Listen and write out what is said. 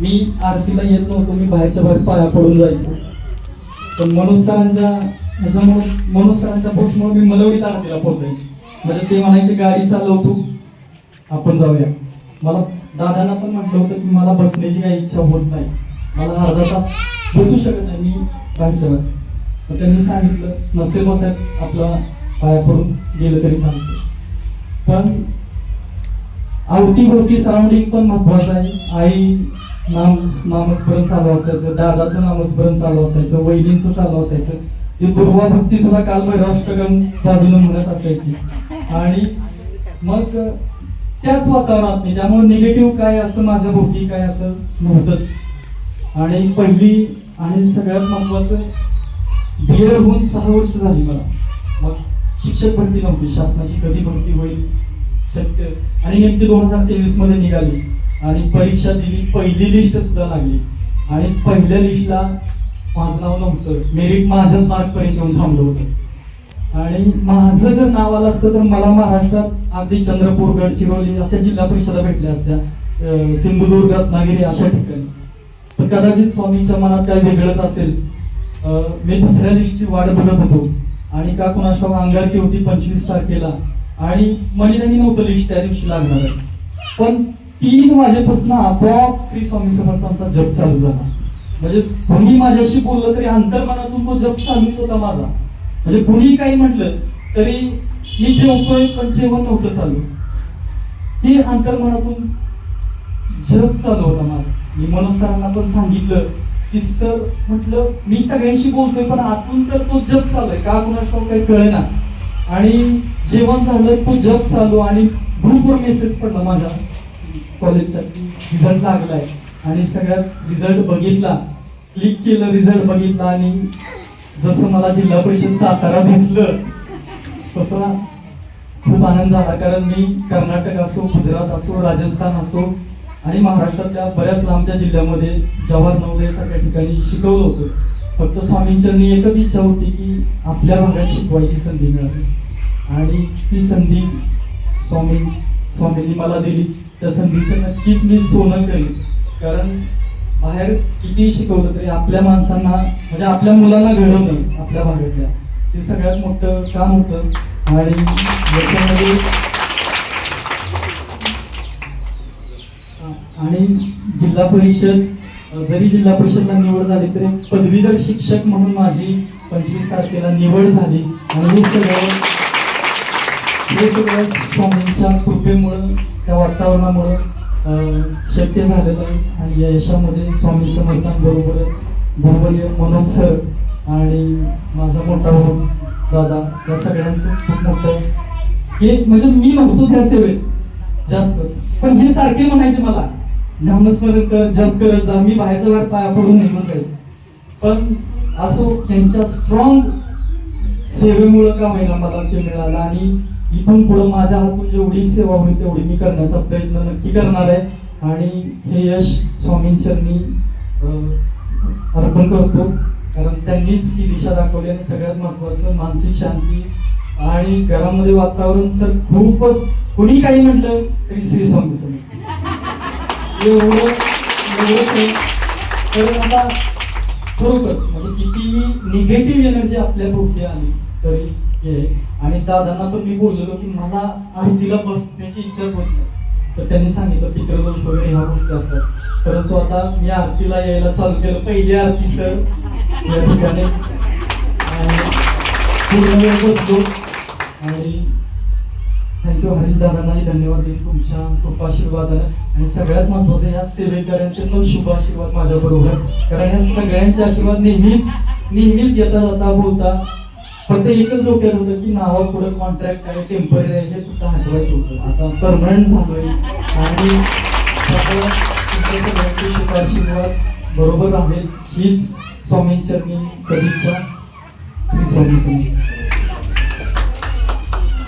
मी आरतीला येत नव्हतो मी बाहेरच्या बाहेर पाया पडून जायचो. पण मनोज सरांच्या ह्याच्यामुळे मनोज सरांच्या पोस्टमुळे मी मलवडीत आरतीला पोहोचायचे. म्हणजे ते म्हणायचे गाडी चालवतो आपण जाऊया. मला दादांना पण म्हटलं होतं की मला बसण्याची काही इच्छा होत नाही. मला अर्धा तास बसू शकत नाही मी बाहेरच्या बाहेर. मग त्यांनी सांगितलं नसेल बसायत आपला पाया पडून गेलं तरी सांगतो पण अवतीभोवती सराउंडिंग पण महत्वाचं आहे. आई नाम नामस्मरण चालू असायचं दादाचं नामस्मरण चालू असायचं वहिनींचं चालू असायचं. ते दुर्वा भक्ती सुद्धा काल भैरवाष्टकम बाजूला म्हणत असायची. आणि मग त्याच वातावरणात नाही त्यामुळे निगेटिव्ह काय असं माझ्या भोवती काय असं नव्हतंच. आणि पहिली आणि सगळ्यात महत्वाचं बी एड होऊन सहा वर्ष झाली मला. मग शिक्षक भरती नव्हती शासनाची कधी भरती होईल? शक्य. आणि नेमकी दोन हजार तेवीसमध्ये निघाली. आणि परीक्षा दिली पहिली लिस्ट सुद्धा लागली. आणि पहिल्या लिस्टला माझं नाव नव्हतं. मेरिट माझ्याच मार्कपर्यंत येऊन थांबलं होतं. आणि माझं जर नाव आलं असतं तर मला महाराष्ट्रात अगदी चंद्रपूर गडचिरोली अशा जिल्हा परिषदा भेटल्या असत्या. सिंधुदुर्ग रत्नागिरी अशा ठिकाणी. तर कदाचित स्वामींच्या मनात काय वेगळंच असेल. मी दुसऱ्या लिस्टची वाट बघत होतो. आणि का कुणास अंगारकी होती पंचवीस तारखेला. आणि मलिदानी नव्हतं लिस्ट त्या दिवशी लागणार. आहे पण तीन वाजेपासून आपोआप श्री स्वामी समर्थांचा जप चालू झाला. म्हणजे कोणी माझ्याशी बोललं तरी अंतर्मनातून तो जप चालूच होता माझा. म्हणजे कुणी काही म्हटलं तरी मी जेवतोय पण जेवण नव्हतं चालू. हे अंतर्मनातून जप चालू होता माझा. मी मनोज सरांना पण सांगितलं की सर म्हटलं मी सगळ्यांशी बोलतोय पण आतून तर तो जप चालू आहे. का कुणास काही कळेना. आणि जेवण झालं तो जप चालू आणि ग्रुपवर मेसेज पडला माझ्या. कॉलेजसाठी रिझल्ट लागलाय. आणि सगळ्यात रिझल्ट बघितला क्लिक केलं रिझल्ट बघितला आणि जसं मला जिल्हा परिषद सातारा दिसलं तसं खूप आनंद झाला. कारण मी कर्नाटक असो गुजरात असो राजस्थान असो आणि महाराष्ट्रातल्या बऱ्याच लांबच्या जिल्ह्यामध्ये जवाहर नवोदय सगळ्या ठिकाणी शिकवलं होतं. फक्त स्वामींचरणी एकच इच्छा होती की आपल्या भागात शिकवायची संधी मिळावी. आणि ती संधी स्वामी स्वामींनी मला दिली. त्या संधीचं नक्कीच मी सोनं करेन. कारण बाहेर किती शिकवलं तरी आपल्या माणसांना म्हणजे आपल्या मुलांना घडवणं आपल्या भागातल्या. ते सगळ्यात मोठं काम होतं. आणि याच्यामध्ये आणि जिल्हा परिषद जरी जिल्हा परिषदला निवड झाली तरी पदवीधर शिक्षक म्हणून माझी पंचवीस तारखेला निवड झाली. आणि हे सगळं हे सगळं स्वामींच्या कृपेमुळं त्या वातावरणामुळं शक्य झालेलं आहे. आणि या यशामध्ये स्वामी समर्थांबरोबरच गुरुवर्य मनोज सर आणि माझा मोठा भाऊ दादा या सगळ्यांचंच खूप मोठं हे म्हणजे मी नव्हतोच या सेवेत जास्त. पण हे सारखे म्हणायचे मला नामस्मरण कर जप करत जा मी बाहेरच्या वेळात पाया पडून निघून जाईल. पण असो त्यांच्या स्ट्रॉंग सेवेमुळं का होईना मला ते मिळालं आणि इथून पुढे माझ्या हातून जेवढी सेवा होईल तेवढी मी करण्याचा प्रयत्न नक्की करणार आहे. आणि हे यश स्वामींचरणी अर्पण करतो. कारण त्यांनीच ही दिशा दाखवली आणि सगळ्यात महत्वाचं मानसिक शांती आणि घरामध्ये वातावरण तर खूपच कुणी काही म्हटलं तरी श्री स्वामी एवढं एवढंच आहे. कारण आता खरोखर म्हणजे कितीही निगेटिव्ह एनर्जी आपल्या भोवती आली तरी हे. आणि दादांना पण मी बोललेलो की मला आरतीला बसण्याची इच्छाच होत नाही. तर त्यांनी सांगितलं पितृदोष वगैरे ह्या गोष्टी असतात परंतु आता मी आरतीला यायला चालू केलं. पहिली आरती सर. या ठिकाणी. आणि पूर्ण वेळ बसतो आणि थँक्यू हरीश दादांनाही धन्यवाद देईन तुमच्या कृपाशीर्वाद आशीर्वादानं. आणि सगळ्यात महत्वाचं या सेवेकऱ्यांचे पण शुभ आशीर्वाद माझ्याबरोबर. कारण या सगळ्यांचे आशीर्वाद नेहमीच नेहमीच येता जाता बोलता. फक्त एकच डोक्यात होतं की नावा पुढे कॉन्ट्रॅक्ट आहे टेंपररी आहे हे फक्त हटवायचं होतं आता परमनंट झालोय. आणि सगळ्यांची तुमच्या बरोबर आहे हीच स्वामींचरणी सदिच्छा. श्री स्वामी समर्थ.